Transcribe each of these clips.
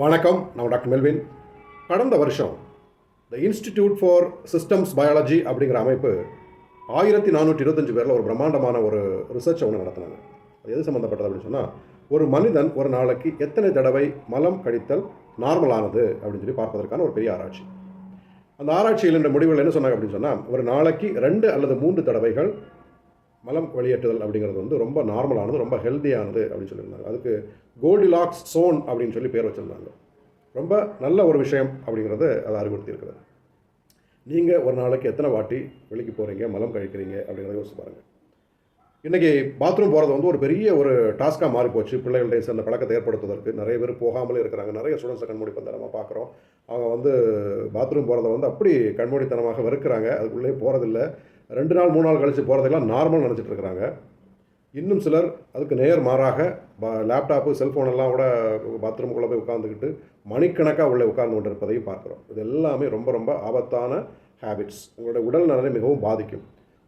வணக்கம் நான் doctor Melvin. கடந்த வருஷம் the institute for systems biology அப்படிங்கிற அமைப்பு ஆயிரத்தி நானூற்றி இருபத்தஞ்சு பேரில் ஒரு பிரம்மாண்டமான ஒரு ரிசர்ச் ஒன்று நடத்தினாங்க. அது எது சம்மந்தப்பட்டது அப்படின்னு சொன்னால் ஒரு மனிதன் ஒரு நாளைக்கு எத்தனை தடவை மலம் கழித்தல் நார்மலானது அப்படின்னு சொல்லி பார்ப்பதற்கான ஒரு பெரிய ஆராய்ச்சி. அந்த ஆராய்ச்சியில் இந்த முடிவுகள் என்ன சொன்னாங்க அப்படின்னு சொன்னால் ஒரு நாளைக்கு ரெண்டு அல்லது மூன்று தடவைகள் மலம் வெளியேற்றுதல் அப்படிங்கிறது வந்து ரொம்ப நார்மலானது ரொம்ப ஹெல்த்தியானது அப்படின்னு சொல்லியிருந்தாங்க. அதுக்கு கோல்டிலாக்ஸ் சோன் அப்படின்னு சொல்லி பேர் வச்சுருந்தாங்க. ரொம்ப நல்ல ஒரு விஷயம் அப்படிங்கிறது அதை அறிவுறுத்தியிருக்கிறது. நீங்கள் ஒரு நாளைக்கு எத்தனை வாட்டி வெளிக்கு போகிறீங்க மலம் கழிக்கிறீங்க அப்படிங்கிறத யோசிச்சு பாருங்கள் இன்றைக்கி பாத்ரூம் போகிறது வந்து ஒரு பெரிய ஒரு டாஸ்க்காக மாறி போச்சு பிள்ளைகளுடைய சேர்ந்த பழக்கத்தை ஏற்படுத்துவதற்கு நிறைய பேர் போகாமலே இருக்கிறாங்க. நிறைய ஸ்டூடெண்ட்ஸை கண்மூடி பண்ண நம்ம பார்க்குறோம் அவங்க வந்து பாத்ரூம் போகிறத வந்து அப்படி கண்மூடித்தனமாக வெறுக்கிறாங்க. அதுக்குள்ளே போகிறதில்ல ரெண்டு நாள் மூணு நாள் கழித்து போகிறதெல்லாம் நார்மல் நினச்சிட்டு இருக்கிறாங்க. இன்னும் சிலர் அதுக்கு நேர் மாறாக லேப்டாப்பு செல்ஃபோன் எல்லாம் கூட பாத்ரூமுக்குள்ளே போய் உட்காந்துக்கிட்டு மணிக்கணக்காக உள்ளே உட்கார்ந்து கொண்டு இருப்பதையும் பார்க்குறோம். இது எல்லாமே ரொம்ப ரொம்ப ஆபத்தான ஹேபிட்ஸ் உங்களுடைய உடல் நலனை மிகவும் பாதிக்கும்.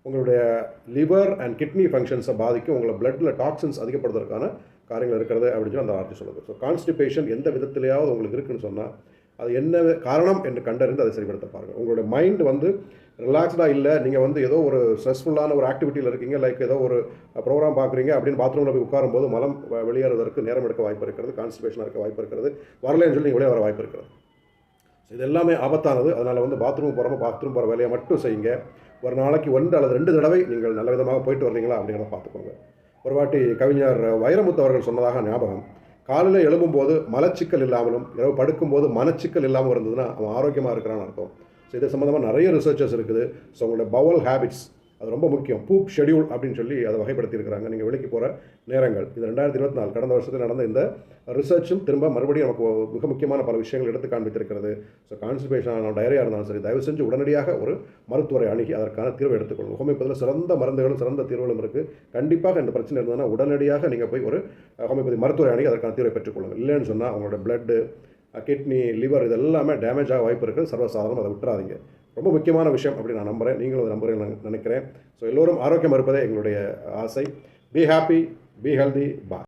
உங்களுடைய லிவர் அண்ட் கிட்னி ஃபங்க்ஷன்ஸை பாதிக்கும். உங்களை பிளட்டில் டாக்ஸின்ஸ் அதிகப்படுத்துறதுக்கான காரியங்கள் இருக்கிறது அப்படின்னு சொல்லி அந்த வார்த்தை சொல்லுது. ஸோ கான்ஸ்டிபேஷன் எந்த விதத்திலேயாவது உங்களுக்கு இருக்குன்னு சொன்னால் அது என்ன காரணம் என்று கண்டறிந்து அதை சரிப்படுத்த பாருங்கள். உங்களுடைய மைண்ட் வந்து ரிலாக்ஸ்டாக இல்லை நீங்கள் வந்து ஏதோ ஒரு ஸ்ட்ரெஸ்ஃபுல்லான ஒரு ஆக்டிவிட்டியில் இருக்கீங்க லைக் ஏதோ ஒரு ப்ரோக்ராம் பார்க்குறீங்க அப்படின்னு பாத்ரூமில் போய் உட்காரும்போது மலம் வெளியேறுவதற்கு நேரம் எடுக்க வாய்ப்பு இருக்கிறது கான்ஸ்டிபேஷனாக இருக்க வாய்ப்பு இருக்கிறது வரலைன்னு சொல்லி நீங்கள் வெளியே வர வாய்ப்பு இருக்கிறது. ஸோ இது எல்லாமே ஆபத்தானது. அதனால் வந்து பாத்ரூம் போகிறோமோ பாத்ரூம் போகிற வேலையை மட்டும் செய்யுங்க. ஒரு நாளைக்கு ஒன்று அல்லது ரெண்டு தடவை நீங்கள் நல்ல விதமாக போயிட்டு வர்றீங்களா அப்படிங்கிறத பார்த்துக்கோங்க. ஒரு வாட்டி கவிஞர் வைரமுத்து அவர்கள் சொன்னதாக ஞாபகம். காலையில் எழும்பும்போது மலச்சிக்கல் இல்லாமலும் இரவு படுக்கும்போது மனச்சிக்கல் இல்லாமல் இருந்ததுன்னா அவன் ஆரோக்கியமாக இருக்கிறான்னு அர்த்தம். ஸோ இது சம்மந்தமாக நிறைய ரிசர்ச்சஸ் இருக்குது. ஸோ உங்களோட பவல் ஹேபிட்ஸ் அது ரொம்ப முக்கியம். பூப் ஷெடியூல் அப்படின்னு சொல்லி அதை வகைப்படுத்தியிருக்கிறாங்க. நீங்கள் வெளிக்கு போகிற நேரங்கள். இது ரெண்டாயிரத்தி இருபத்தி நாலு கடந்த வருஷத்தில் நடந்த இந்த ரிசர்ச்சும் திரும்ப மறுபடியும் நமக்கு மிக முக்கியமான பல விஷயங்கள் எடுத்து காண்பித்திருக்கிறது. ஸோ கான்ஸ்டிபேஷன் டயரியாக இருந்தாலும் சரி தயவு செஞ்சு உடனடியாக ஒரு மருத்துவரை அணுகி அதற்கான தீர்வை எடுத்துக்கொள்ளும் ஹோமியோபதியில் சிறந்த மருந்துகளும் சிறந்த தீர்வுகளும் இருக்குது கண்டிப்பாக இந்த பிரச்சனை இருந்ததுன்னா உடனடியாக நீங்கள் போய் ஒரு ஹோமியோபதி மருத்துவரை அணுகி அதற்கான தீர்வை பெற்றுக்கொள்ளுங்கள் இல்லைன்னு சொன்னால் அவங்களோட பிளட்டு கிட்னி லிவர் இது எல்லாமே டேமேஜ் ஆக வாய்ப்பு இருக்குது சர்வசாதாரணம் அதை விட்டுறாதீங்க. ரொம்ப முக்கியமான விஷயம் அப்படி நான் நம்புகிறேன் நீங்களும் அதை நம்புறேன் நான் நினைக்கிறேன். ஸோ எல்லோரும் ஆரோக்கியம் இருப்பதே எங்களுடைய ஆசை. பி ஹாப்பி பி ஹெல்தி பா